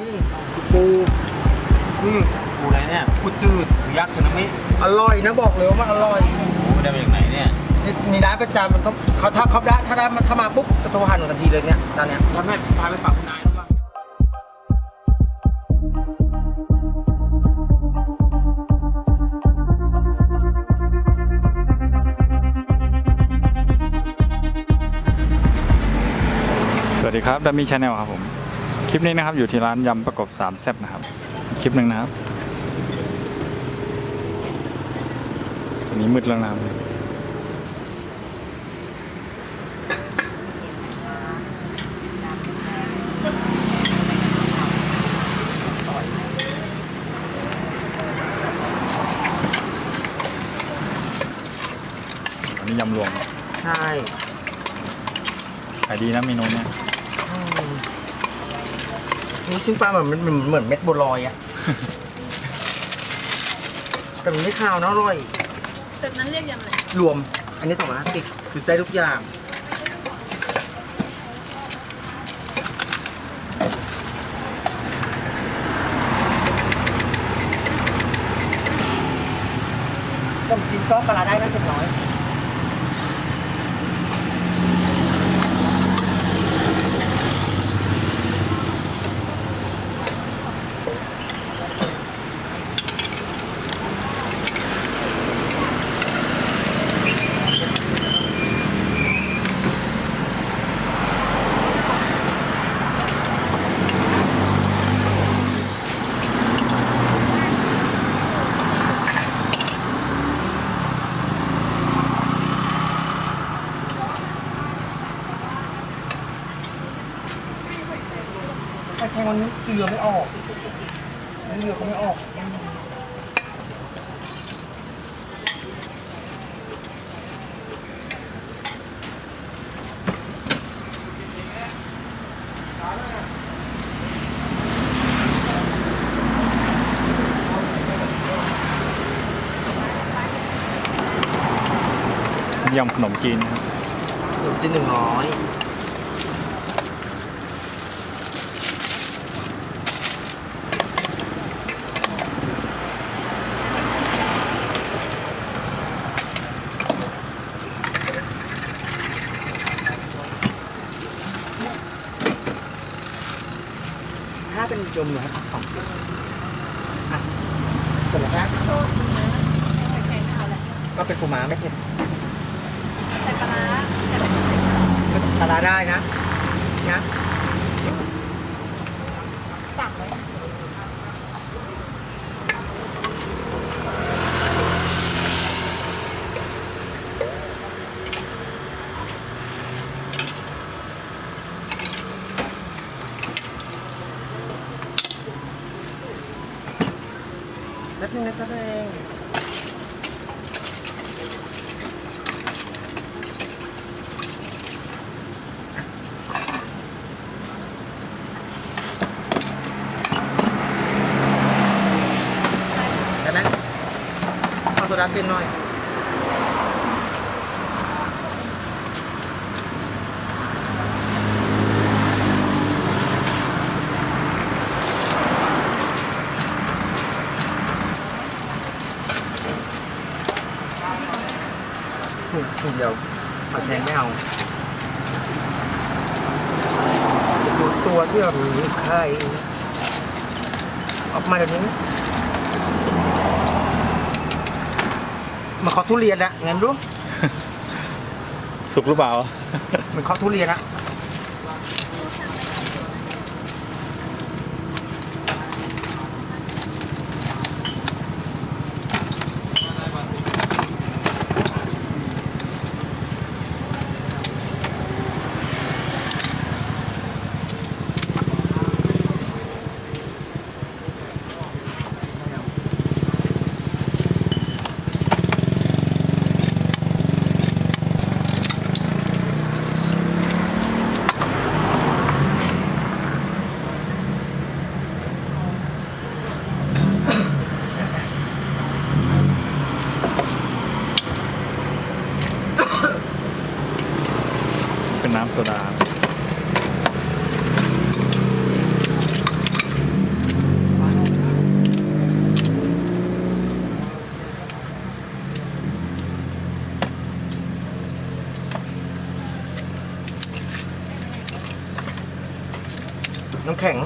นี่ปูนี่ปูอะไรเนี่ยปูจืดปูยักษ์สึนามิอร่อยนะบอกเลยว่ามันอร่อยโอ้ได้มาจากไหนเนี่ยนี่นี่ร้านประจำมันต้องเขาถ้าเขาได้ถ้าได้มาถ้ามาปุ๊บจะโทรหาหนูทันทีเลยเนี่ยตอนเนี้ยแล้วแม่พาไปฝากคุณนายหรือเปล่าสวัสดีครับดัมมี่ชาแนลครับผมค ลิปนี้นะครับอยู่ที่ร้านยำประกบสามแซ่บนะครับ คลิปหนึ่งนะครับอันนี้มืดแล้วนะครับอันนี้ยำรวมใช่ขายดีนะเมนูเนี้ยอืม นี่ชิ้นปลาเหมือนมันเหมือนเม็ดบัวลอยอะ แต่มันไม่คาวนะอร่อย แบบนั้นเรียกยำอะไรรวม อันนี้สองร้อยห้าสิบคือได้ทุกอย่าง ก็จริงก็ปลาร้าได้นะเจ็ดร้อย แต่แค่วันนี้เกลือไม่ออกน้ำเกลือเขาไม่ออกยำขนมจีนนะครับหนึ่งจีนหนึ่งร้อย ถ้าเป็นยมเหนือผักสองสิบอะเสร็จแล้วครับโทษนะแข็งเอาแหละก็เป็นปูม้าไม่เผ็ดใส่ปลาร้าใส่ปลาร้าได้นะ นะ สั่งไว้ แป๊บ นึงนะจ๊ะตัวเองได้ไหมเอาโซดาเป็นหน่อย เดียวผัดแทงไม่เอาจะดูตัวที่เรามีใครออกมาเดี๋ยวนี้มันเขาะทุเรียนแล้วงั้นรู้ สุกหรือเปล่า มันเขาะทุเรียนอะ โซดาน้ำแข็ง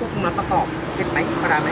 มูก็คงมาประกอบเผ็ดไหมปลาร้าไหม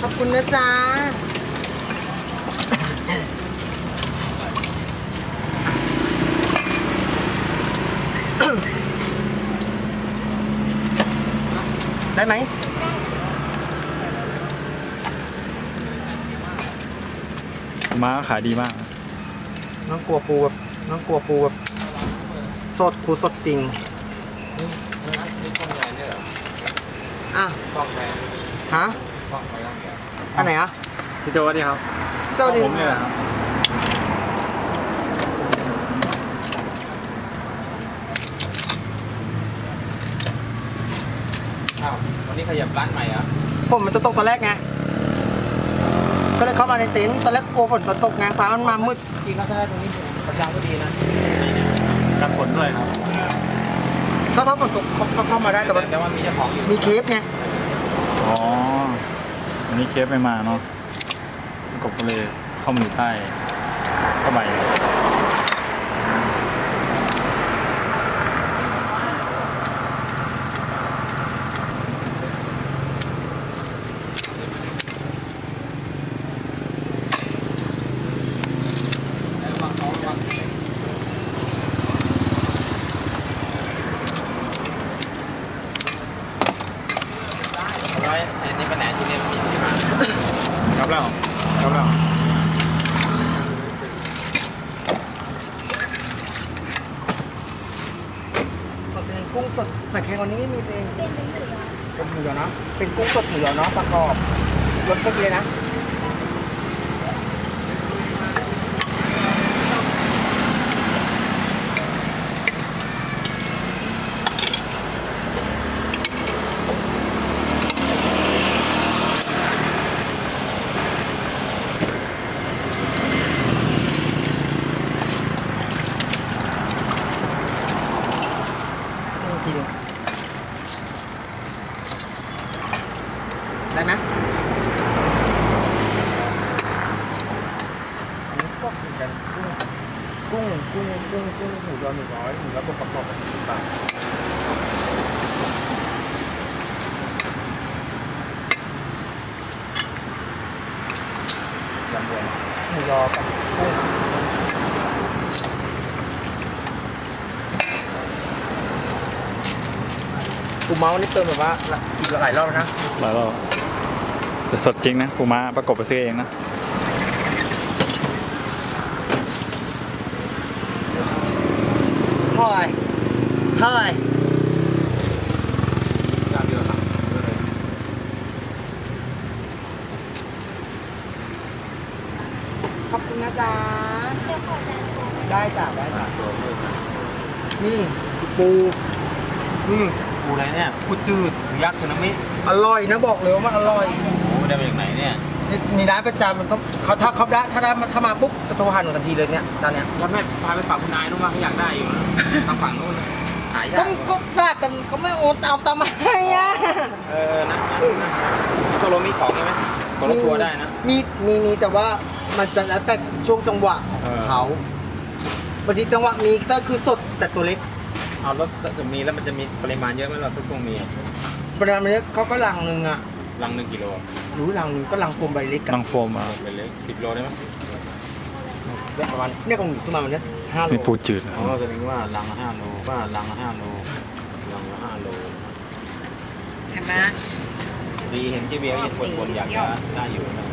ขอบคุณนะจ๊ะ ได้ไหมม้าขายดีมาก น้องกลัวปูแบบน้องกลัวปูแบบสดปูสดจริงนี่ช่องใหญ่เนี่ยเหรออะช่องแพงฮะช่องไปแล้วอันไหนอะพี่โจสวัสดีครับ เจ้าดิ ผมเนี่ยแหละครับ อ้าววั นนี้ขยับร้านใหม่เหรอฝนมันจะตกตอนแรกไง ก็เลยเข้ามาในเต็นท์ตอนแรกกลัวฝนจะตกไงฟ้ามันมามืด จริงๆแล้วถ้าได้ตรงนี้ประชาก็ดีนะกันฝนด้วยครับก็ถ้าฝนตกก็เข้ามาได้แต่ว่าแต่ว่ามีเจ้าของอยู่มีเคฟไง อ๋อวันนี้เคฟไม่มาเนาะประกบก็เลยเข้ามาอยู่ใต้ผ้าใบ เอาไว้ในในแผนกที่เนี่ยมีที่มา ครับแล้วครับแล้ว เป็น กุ้งสดแต่แค่วันนี้ไม่มีเป็นเป็นหมูยอเนาะเป็นกุ้งสดหมูยอเนาะประกอบรสพวกนี้เลยนะ นี่ทีเดียวได้ไหมอันนี้ก็เหมือนกันกุ้ง กุ้ง กุ้ง กุ้ง กุ้งหมูยอหนึ่ง ร้อยหมูยอประกอบกันสิบบาทยำรวมหมูยอกับกุ้งกูเมาส์นี่เติมแบบว่าอีกหลายรอบนะแล้วเราแต่สดจริงนะปูม้าประกบไปซื้อเองนะ เท่าไหร่เท่าไหร่เจ้าเดียวครับขอบคุณนะจ๊ะ ได้จ้ะได้จ้ะตัวมืดนะนี่ปูนี่ปูอะไรเนี่ยปูจืดปูยักษ์สึนามิอร่อยนะบอกเลยว่ามันอร่อยโอ้ได้มาจากไหนเนี่ยนี่ มีร้านประจำมันต้องเขาถ้าเขาได้ถ้าได้มาถ้ามาปุ๊บจะโทรหาหนูทันทีเลยเนี่ยตอนเนี้ยแล้วแม่พาไปฝากคุณนายนู้นว่าเขาอยากได้อยู่นะทางฝั่งนู้นนะหายาก็กก็ทราบแต่ก็ไม่โอนตามตามมาให้อะเออนะนะโซโลมีของใช่ไหมคนละตัวได้นะ มีมีมีแต่ว่ามันจะแล้วแต่ช่วงจังหวะของเออเขาบางทีจังหวะมีก็คือสดแต่ตัวเล็กเอาแล้วจะมีแล้วมันจะมีปริมาณเยอะไหมเราทุกพวงมีปริมาณมันเล็กเขาก็ลังหนึ่งอะ ลังหนึ่งกิโลรู้ลังหนึ่งก็ลังโฟมใบเล็กอะลังโฟมอะเป็นเล็กสิบโลได้ไหมประมาณเนี่ยของหนูซื้อมามันได้ห้าโลมีปูจืดอ๋อจะนึกว่าลังละห้าโลว่าลังละห้าโลลังละห้าโลเห็นไหมดีเห็นเจเบียยังคนคนๆอยากจะได้อยู่นะ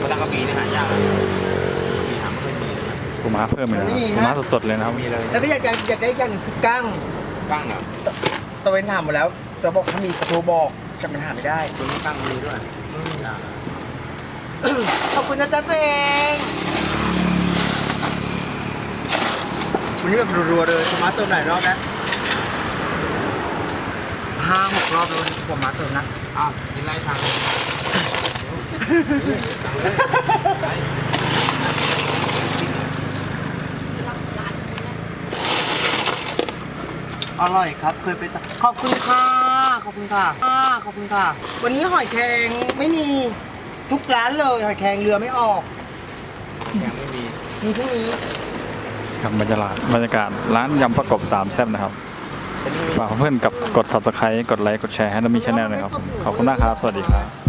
ก็ตั้งกระบี่นี่หายากนะมีหาไม่ค่อยมีนะปูม้าเพิ่มเลยนะครับปูม้าสดๆเลยนะครับ มีเลยแล้วก็อยากจะอยากได้อีกอย่างหนึ่งคือกั้งกั้งเหรอตะเวนถามหมดแล้ว แต่บอกถ้ามีจะโทรบอกจะมันหาไม่ได้ตัวนี้กั้งมีด้วยอ่าขอบคุณนะจ๊ะตัวเองวันนี้แบบรัวๆเลยผมมาเติมหลายรอบแล้วห้าหกรอบแล้ววันนี้ผมมาเติมนะ อ้าวกินไรทางสั่งเลยไป อร่อยครับเคยไปตัขอบคุณค่ะขอบคุณค่ะอ่าขอบคุณค่ะ วันนี้หอยแครงไม่มีทุกร้านเลยหอยแครงเรือไม่ออกยังไม่มีมีพรุ่งนี้ครับบรรยากาศบรรยากาศร้านยำประกบสามแซ่บนะครับฝากเพื่อนๆกับกด subscribe กดไลค์กดแชร์ให้เรามีช anel นะครับ ขอบคุณมากครับ สวัสดีครับ